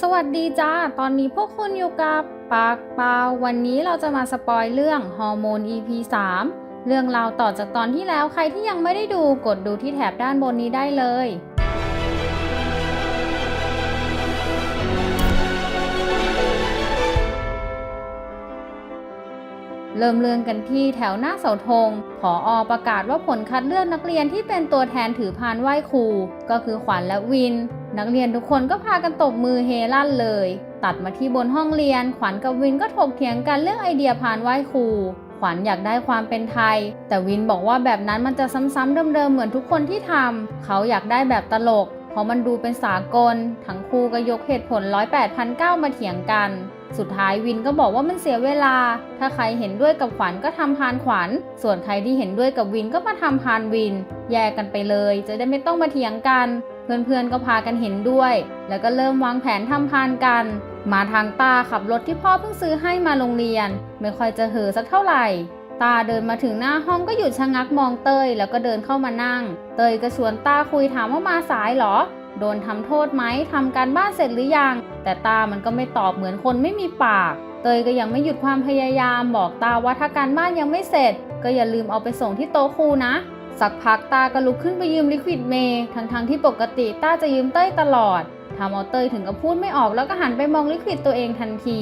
สวัสดีจ้า ตอนนี้พวกคุณอยู่กับปากเปล่าวันนี้เราจะมาสปอยเรื่องฮอร์โมน EP 3 เรื่องราวต่อจากตอนที่แล้วใครที่ยังไม่ได้ดูกดดูที่แถบด้านบนนี้ได้เลย เริ่มเรื่องกันที่แถวหน้าเสาธงผออประกาศว่าผลคัดเลือกนักเรียนที่เป็นตัวแทนถือพานไหว้ครู ก็คือขวัญและวิน นักเรียนทุกคนก็พากันตบมือเฮลั่นเลย ตัดมาที่บนห้องเรียน ขวัญกับวินก็ถกเถียงกันเรื่องไอเดียพานไหว้ครู ขวัญอยากได้ความเป็นไทย แต่วินบอกว่าแบบนั้นมันจะซ้ำๆเดิมๆเหมือนทุกคนที่ทำเขาอยากได้แบบตลก เพราะมันดูเป็นสากล ทั้งคู่ก็ยกเหตุผลร้อยแปดพันเก้ามาเถียงกัน สุดท้ายวินก็บอกว่ามันเสียเวลา ถ้าใครเห็นด้วยกับขวัญก็ทำพานขวัญ ส่วนใครที่เห็นด้วยกับวินก็มาทำพานวิน แยกกันไปเลย จะได้ไม่ต้องมาเถียงกัน เพื่อนๆก็พากันเห็นด้วย แล้วก็เริ่มวางแผนทำพานกัน มาทางตาขับรถที่พ่อเพิ่งซื้อให้มาโรงเรียน ไม่ค่อยจะเห่อสักเท่าไหร่ตาเดินมาถึงหน้าห้องก็หยุดชะงักมองเตยแล้วก็เดินเข้ามานั่ง เตยก็ชวนตาคุยถามว่ามาสายเหรอ โดนทำโทษไหมทำการบ้านเสร็จหรือยัง แต่ตามันก็ไม่ตอบเหมือนคนไม่มีปาก เตยก็ยังไม่หยุดความพยายามบอกตาว่าถ้าการบ้านยังไม่เสร็จ ก็อย่าลืมเอาไปส่งที่โต๊ะครูนะ สักพักตาก็ลุกขึ้นไปยืมลิควิดเมย์ทั้งๆที่ปกติตาจะยืมเต้ยตลอดทำเอาเตยถึงกับพูดไม่ออกแล้วก็หันไปมองลิควิดตัวเองทันที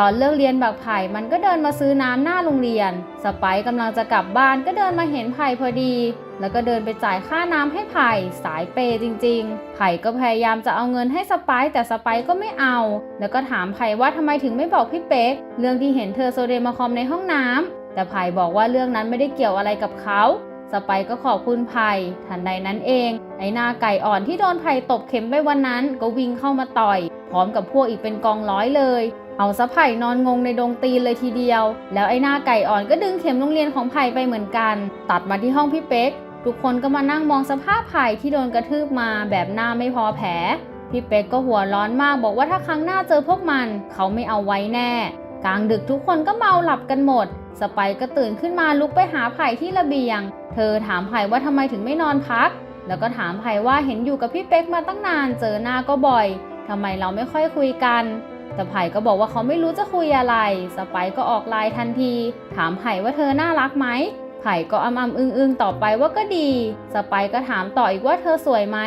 ตอนเลิกเรียนบักไผ่มันก็เดินมาซื้อน้ำหน้าโรงเรียน สไปซ์กำลังจะกลับบ้านก็เดินมาเห็นไผ่พอดี แล้วก็เดินไปจ่ายค่าน้ำให้ไผ่สายเปย์จริง ๆ ไผ่ก็พยายามจะเอาเงินให้สไปซ์แต่สไปซ์ก็ไม่เอา แล้วก็ถามไผ่ว่าทำไมถึงไม่บอกพี่เป๊กเรื่องที่เห็นเธอโซเดมาคอมในห้องน้ำแต่ไผ่บอกว่าเรื่องนั้นไม่ได้เกี่ยวอะไรกับเขาสไปซ์ก็ขอบคุณไผ่ทันใดนั้นเอง ไอ้หน้าไก่อ่อนที่โดนไผ่ตบเข็มไปวันนั้นก็วิ่งเข้ามาต่อย พร้อมกับพวกอีกเป็นกองร้อยเลย เอาสะไผ่นอนงงในดงตีนเลยทีเดียว แล้วไอ้หน้าไก่อ่อนก็ดึงเข็มโรงเรียนของไผ่ไปเหมือนกัน ตัดมาที่ห้องพี่เป๊ก ทุกคนก็มานั่งมองสภาพไผ่ที่โดนกระทืบมาแบบหน้าไม่พอแผล พี่เป๊กก็หัวร้อนมากบอกว่าถ้าครั้งหน้าเจอพวกมัน เขาไม่เอาไว้แน่ กลางดึกทุกคนก็เมาหลับกันหมด สไปก็ตื่นขึ้นมาลุกไปหาไผ่ที่ระเบียง เธอถามไผ่ว่าทำไมถึงไม่นอนพัก แล้วก็ถามไผ่ว่าเห็นอยู่กับพี่เป๊กมาตั้งนาน เจอหน้าก็บ่อยทำไมเราไม่ค่อยคุยกัน แต่ไผ่ก็บอกว่าเขาไม่รู้จะคุยอะไร สไปก็ออกไลน์ทันที ถามไผ่ว่าเธอน่ารักไหม ไผ่ก็อำอำอึ้งอึงต่อไปว่าก็ดี สไปก็ถามต่ออีกว่าเธอสวยไหม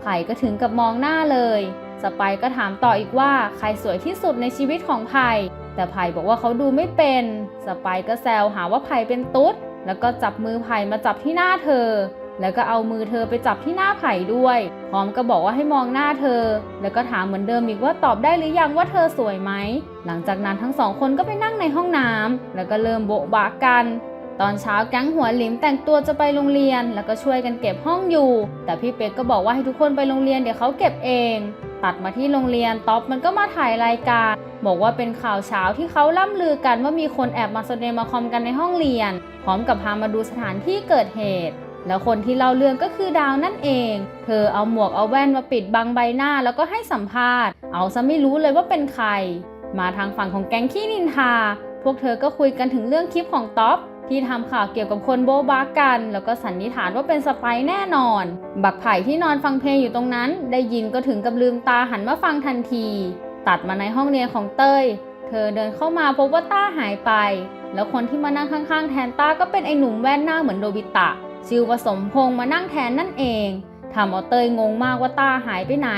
ไผ่ก็ถึงกับมองหน้าเลย สไปก็ถามต่ออีกว่าใครสวยที่สุดในชีวิตของไผ่ แต่ไผ่บอกว่าเขาดูไม่เป็น สไปก็แซวหาว่าไผ่เป็นตุ๊ด แล้วก็จับมือไผ่มาจับที่หน้าเธอ แล้วก็เอามือเธอไปจับที่หน้าไผ่ด้วย พร้อมก็บอกว่าให้มองหน้าเธอ แล้วก็ถามเหมือนเดิมอีกว่าตอบได้หรือยังว่าเธอสวยไหม หลังจากนั้นทั้งสองคนก็ไปนั่งในห้องน้ำแล้วก็เริ่มโบะบะกัน ตอนเช้าแก๊งหัวหลิมแต่งตัวจะไปโรงเรียน แล้วก็ช่วยกันเก็บห้องอยู่ แต่พี่เป็กก็บอกว่าให้ทุกคนไปโรงเรียนเดี๋ยวเขาเก็บเอง ตัดมาที่โรงเรียนท็อปมันก็มาถ่ายรายการ บอกว่าเป็นข่าวเช้าที่เขาล่ำลือกันว่ามีคนแอบมาแสดมาคอมกันในห้องเรียน พร้อมกับพามาดูสถานที่เกิดเหตุ แล้วคนที่เล่าเรื่องก็คือดาวนั่นเอง เธอเอาหมวกเอาแว่นมาปิดบังใบหน้าแล้วก็ให้สัมภาษณ์ เอาซะไม่รู้เลยว่าเป็นใคร มาทางฝั่งของแก๊งขี้นินทา พวกเธอก็คุยกันถึงเรื่องคลิปของท็อปที่ทำข่าวเกี่ยวกับคนโบบากัน แล้วก็สันนิษฐานว่าเป็นสไปแน่นอน บักไผ่ที่นอนฟังเพลงอยู่ตรงนั้น ได้ยินก็ถึงกับลืมตาหันมาฟังทันที ตัดมาในห้องเรียนของเต้ย เธอเดินเข้ามาพบว่าต้าหายไป แล้วคนที่มานั่งข้างๆ แทนต้าก็เป็นไอ้หนุ่มแว่นหน้าเหมือนโดบิตะ ชื่อว่าสมพงษ์มานั่งแทนนั่นเองทำเอาเตยงงมากว่าตาหายไปไหน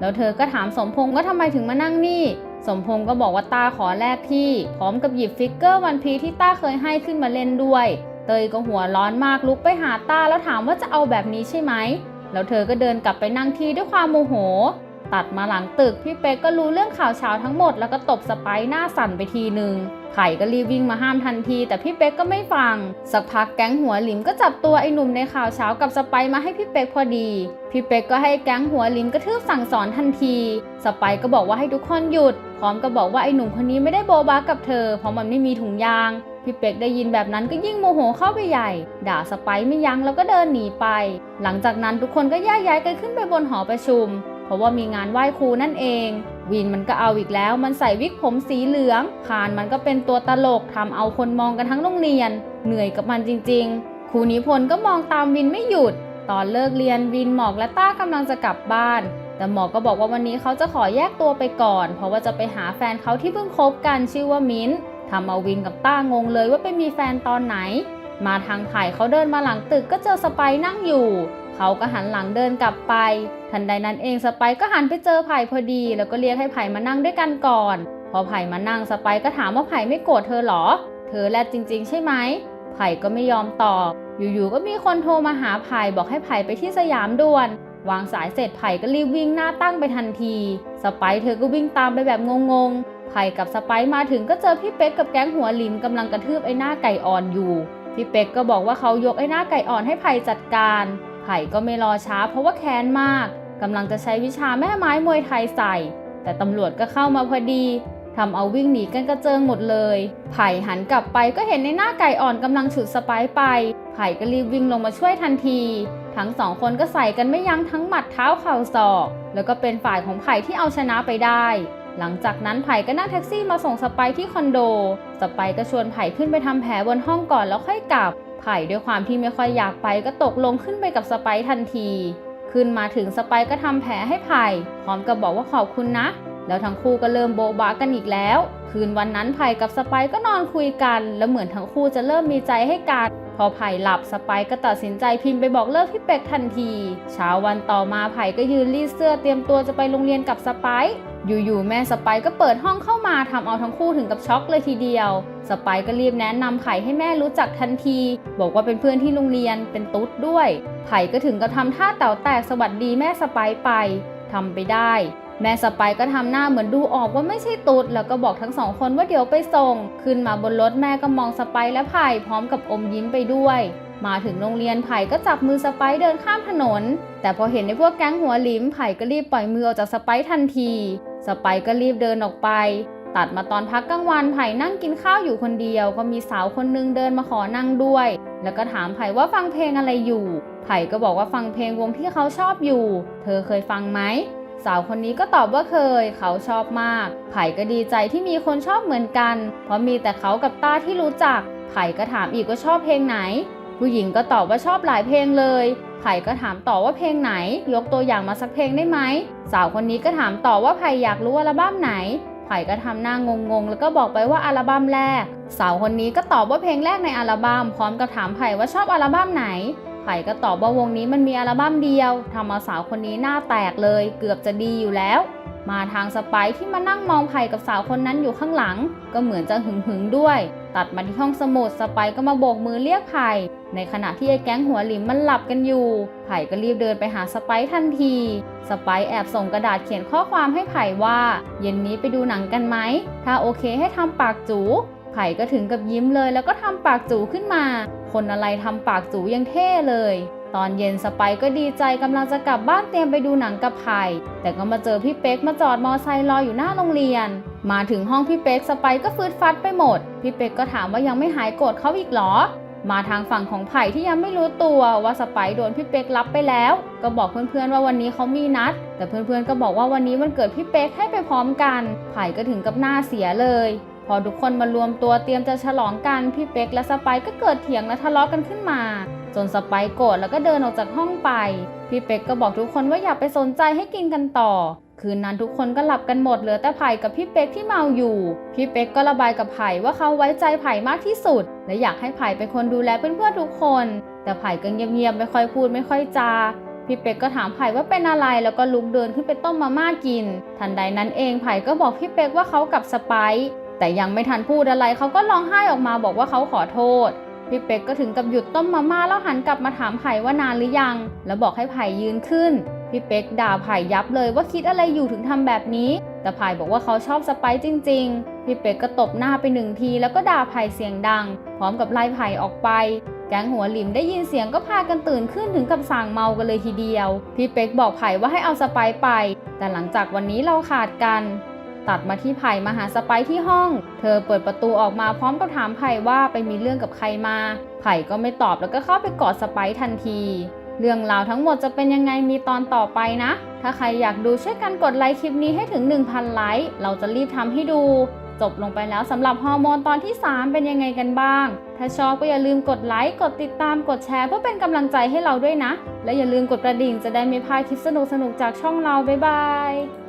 แล้วเธอก็ถามสมพงษ์ว่าทำไมถึงมานั่งนี่ สมพงษ์ก็บอกว่าตาขอแลกที่ พร้อมกับหยิบฟิกเกอร์วันพีที่ต้าเคยให้ขึ้นมาเล่นด้วย เตยก็หัวร้อนมากลุกไปหาตาแล้วถามว่าจะเอาแบบนี้ใช่ไหม แล้วเธอก็เดินกลับไปนั่งที่ด้วยความโมโห ตัดมาหลังตึกพี่เป๊กก็รู้เรื่องข่าวเช้าทั้งหมดแล้วก็ตบสไปร์หน้าสั่นไปทีหนึ่ง ไข่ก็รีบวิ่งมาห้ามทันที แต่พี่เป๊กก็ไม่ฟัง สักพักแก๊งหัวหลิมก็จับตัวไอ้หนุ่มในข่าวเช้ากับสไปมาให้พี่เป๊กพอดี พี่เป๊กก็ให้แก๊งหัวหลิมกระทืบสั่งสอนทันที สไปก็บอกว่าให้ทุกคนหยุด พร้อมกับบอกว่าไอ้หนุ่มคนนี้ไม่ได้โบบากับเธอ เพราะมันไม่มีถุงยางพี่เป็กได้ยินแบบนั้นก็ยิ่งโมโหเข้าไปใหญ่ ด่าสไปไม่ยั้งแล้วก็เดินหนีไป หลังจากนั้นทุกคนก็แยกย้ายกันขึ้นไปบนหอประชุม เพราะว่ามีงานไหว้ครูนั่นเอง วินมันก็เอาอีกแล้ว มันใส่วิกผมสีเหลืองผ่านมันก็เป็นตัวตลกทำเอาคนมองกันทั้งโรงเรียน เหนื่อยกับมันจริงๆ ครูนิพนธ์ก็มองตามวินไม่หยุด ตอนเลิกเรียนวินหมอกและต้ากำลังจะกลับบ้าน แต่หมอกก็บอกว่าวันนี้เขาจะขอแยกตัวไปก่อน เพราะว่าจะไปหาแฟนเขาที่เพิ่งคบกันชื่อว่ามิ้นทำเอาวินกับต้างงเลยว่าไปมีแฟนตอนไหน มาทางไผ่เขาเดินมาหลังตึกก็เจอสไปซ์นั่งอยู่ เขาก็หันหลังเดินกลับไป ทันใดนั้นเองสไปก็หันไปเจอไผ่พอดี แล้วก็เรียกให้ไผ่มานั่งด้วยกันก่อน พอไผ่มานั่งสไปก็ถามว่าไผ่ไม่โกรธเธอเหรอ เธอแลดจริง ๆ ใช่ไหมไผ่ก็ไม่ยอมตอบ อยู่ๆก็มีคนโทรมาหาไผ่บอกให้ไผ่ไปที่สยามด่วนวางสายเสร็จไผ่ก็รีบวิ่งหน้าตั้งไปทันที สไปเธอก็วิ่งตามไปแบบงงๆ ไผ่กับสไปมาถึงก็เจอพี่เป๊กกับแก๊งหัวลิมกำลังกระทืบไอ้หน้าไก่อ่อนอยู่ พี่เป๊กก็บอกว่าเขายกไอ้หน้าไก่อ่อนให้ไผ่จัดการ ไผ่ก็ไม่รอช้าเพราะว่าแค้นมากกำลังจะใช้วิชาแม่ไม้มวยไทยใส่ แต่ตำรวจก็เข้ามาพอดีทำเอาวิ่งหนีกันกระเจิงหมดเลย ไผ่หันกลับไปก็เห็นในหน้าไก่อ่อนกำลังฉุดสไปซ์ไป ไผ่ก็รีบวิ่งลงมาช่วยทันที ทั้งสองคนก็ใส่กันไม่ยั้งทั้งหมัดเท้าเข่าศอก แล้วก็เป็นฝ่ายของไผ่ที่เอาชนะไปได้ หลังจากนั้นไผ่ก็นั่งแท็กซี่มาส่งสไปซ์ที่คอนโด สไปซ์ก็ชวนไผ่ขึ้นไปทำแผลบนห้องก่อนแล้วค่อยกลับ ไผ่ด้วยความที่ไม่ค่อยอยากไปก็ตกลงขึ้นไปกับสไปทันที ขึ้นมาถึงสไปก็ทำแผลให้ไผ่พร้อมกับบอกว่าขอบคุณนะ แล้วทั้งคู่ก็เริ่มโบบากันอีกแล้ว คืนวันนั้นไผ่กับสไปก็นอนคุยกัน แล้วเหมือนทั้งคู่จะเริ่มมีใจให้กัน พอไผ่หลับสไปก็ตัดสินใจพิมพ์ไปบอกเลิกพี่เป็กทันที เช้าวันต่อมาไผ่ก็ยืนรีดเสื้อเตรียมตัวจะไปโรงเรียนกับสไปอยู่ๆแม่สไปก็เปิดห้องเข้ามาทำเอาทั้งคู่ถึงกับช็อกเลยทีเดียว สไปก็รีบแนะนำไผ่ให้แม่รู้จักทันที บอกว่าเป็นเพื่อนที่โรงเรียนเป็นตุ๊ดด้วย ไผ่ก็ถึงกับทำท่าเต่าแตกสวัสดีแม่สไปไปทำไปได้ แม่สไปก็ทำหน้าเหมือนดูออกว่าไม่ใช่ตุ๊ดแล้วก็บอกทั้งสองคนว่าเดี๋ยวไปส่ง ขึ้นมาบนรถแม่ก็มองสไปและไผ่พร้อมกับอมยิ้มไปด้วย มาถึงโรงเรียนไผ่ก็จับมือสไปเดินข้ามถนน แต่พอเห็นในพวกแก๊งหัวลิมไผ่ก็รีบปล่อยมือออกจากสไปทันที สไปก็รีบเดินออกไป ตัดมาตอนพักกลางวันไผ่นั่งกินข้าวอยู่คนเดียว ก็มีสาวคนนึงเดินมาขอนั่งด้วย แล้วก็ถามไผ่ว่าฟังเพลงอะไรอยู่ ไผ่ก็บอกว่าฟังเพลงวงที่เขาชอบอยู่ เธอเคยฟังไหม สาวคนนี้ก็ตอบว่าเคย เขาชอบมาก ไผ่ก็ดีใจที่มีคนชอบเหมือนกัน เพราะมีแต่เขากับต้าที่รู้จัก ไผ่ก็ถามอีกว่าชอบเพลงไหน ผู้หญิงก็ตอบว่าชอบหลายเพลงเลย ไผ่ก็ถามต่อว่าเพลงไหน ยกตัวอย่างมาสักเพลงได้ไหม สาวคนนี้ก็ถามต่อว่าไผ่อยากรู้อัลบั้มไหน ไผ่ก็ทำหน้างงๆแล้วก็บอกไปว่าอัลบั้มแรก สาวคนนี้ก็ตอบว่าเพลงแรกในอัลบั้มพร้อมกับถามไผ่ว่าชอบอัลบั้มไหน ไผ่ก็ตอบว่าวงนี้มันมีอัลบั้มเดียวทำเอาสาวคนนี้หน้าแตกเลย เกือบจะดีอยู่แล้ว มาทางสไปที่มานั่งมองไผ่กับสาวคนนั้นอยู่ข้างหลัง ก็เหมือนจะหึงหึงด้วย ตัดมาที่ห้องสมุดสไปก็มาโบกมือเรียกไผ่ในขณะที่ไอ้แก๊งหัวหลิมมันหลับกันอยู่ ไผ่ก็รีบเดินไปหาสไปทันที สไปแอบส่งกระดาษเขียนข้อความให้ไผ่ว่า เย็นนี้ไปดูหนังกันไหม ถ้าโอเคให้ทำปากจู ไผ่ก็ถึงกับยิ้มเลย แล้วก็ทำปากจูขึ้นมา คนอะไรทำปากจูยังเท่เลย ตอนเย็นสไปก็ดีใจกำลังจะกลับบ้านเตรียมไปดูหนังกับไผ่แต่ก็มาเจอพี่เป๊กมาจอดมอไซค์รออยู่หน้าโรงเรียน มาถึงห้องพี่เป๊กสไปก็ฟืดฟัดไปหมด พี่เป๊กก็ถามว่ายังไม่หายโกรธเขาอีกเหรอ มาทางฝั่งของไผ่ที่ยังไม่รู้ตัวว่าสไปโดนพี่เป๊กรับไปแล้ว ก็บอกเพื่อนๆว่าวันนี้เขามีนัด แต่เพื่อนๆก็บอกว่าวันนี้วันเกิดพี่เป๊กให้ไปพร้อมกัน ไผ่ก็ถึงกับหน้าเสียเลย อทุกคนมารวมตัวเตรียมจะฉลองกันพี่เป๊กและสไปก็เกิดเถียงและทะเลาะกันขึ้นมา จนสไปโกรธแล้วก็เดินออกจากห้องไปพี่เป็กก็บอกทุกคนว่าอย่าไปสนใจให้กินกันต่อ คืนนั้นทุกคนก็หลับกันหมดเหลือแต่ไผ่กับพี่เป็กที่เมาอยู่ พี่เป็กก็ระบายกับไผ่ว่าเขาไว้ใจไผ่มากที่สุด และอยากให้ไผ่เป็นคนดูแลเพื่อนๆทุกคน แต่ไผ่ก็เงียบๆไม่ค่อยพูดไม่ค่อยจาพี่เป็กก็ถามไผ่ว่าเป็นอะไรแล้วก็ลุกเดินขึ้นไปต้มมาม่ากิน ทันใดนั้นเองไผ่ก็บอกพี่เป็กว่าเขากับสไป แต่ยังไม่ทันพูดอะไรเขาก็ร้องไห้ออกมาบอกว่าเขาขอโทษพี่เป็กก็ถึงกับหยุดต้มมาม่าแล้วหันกลับมาถามไผ่ว่านานหรือยัง แล้วบอกให้ไผ่ยืนขึ้น พี่เป็กด่าไผ่ยับเลยว่าคิดอะไรอยู่ถึงทำแบบนี้ แต่ไผ่บอกว่าเขาชอบสไปซ์จริง ๆ พี่เป็กก็ตบหน้าไปหนึ่งที แล้วก็ด่าไผ่เสียงดัง พร้อมกับไล่ไผ่ออกไป แก๊งหัวหลิมได้ยินเสียงก็พากันตื่นขึ้นถึงกับสั่งเมากันเลยทีเดียว พี่เป็กบอกไผ่ว่าให้เอาสไปซ์ไป แต่หลังจากวันนี้เราขาดกัน ตัดมาที่ไผ่มาหาสไปที่ห้อง เธอเปิดประตูออกมาพร้อมกับถามไผ่ว่าไปมีเรื่องกับใครมา ไผ่ก็ไม่ตอบแล้วก็เข้าไปกอดสไปทันที เรื่องราวทั้งหมดจะเป็นยังไงมีตอนต่อไปนะ ถ้าใครอยากดูช่วยกันกดไลค์คลิปนี้ให้ถึง 1,000 ไลค์ เราจะรีบทำให้ดู จบลงไปแล้วสำหรับฮอร์โมนตอนที่ 3 เป็นยังไงกันบ้าง ถ้าชอบก็อย่าลืมกดไลค์กดติดตามกดแชร์เพื่อเป็นกำลังใจให้เราด้วยนะ และอย่าลืมกดกระดิ่งจะได้ไม่พลาดคลิปสนุกๆจากช่องเราบ๊ายบาย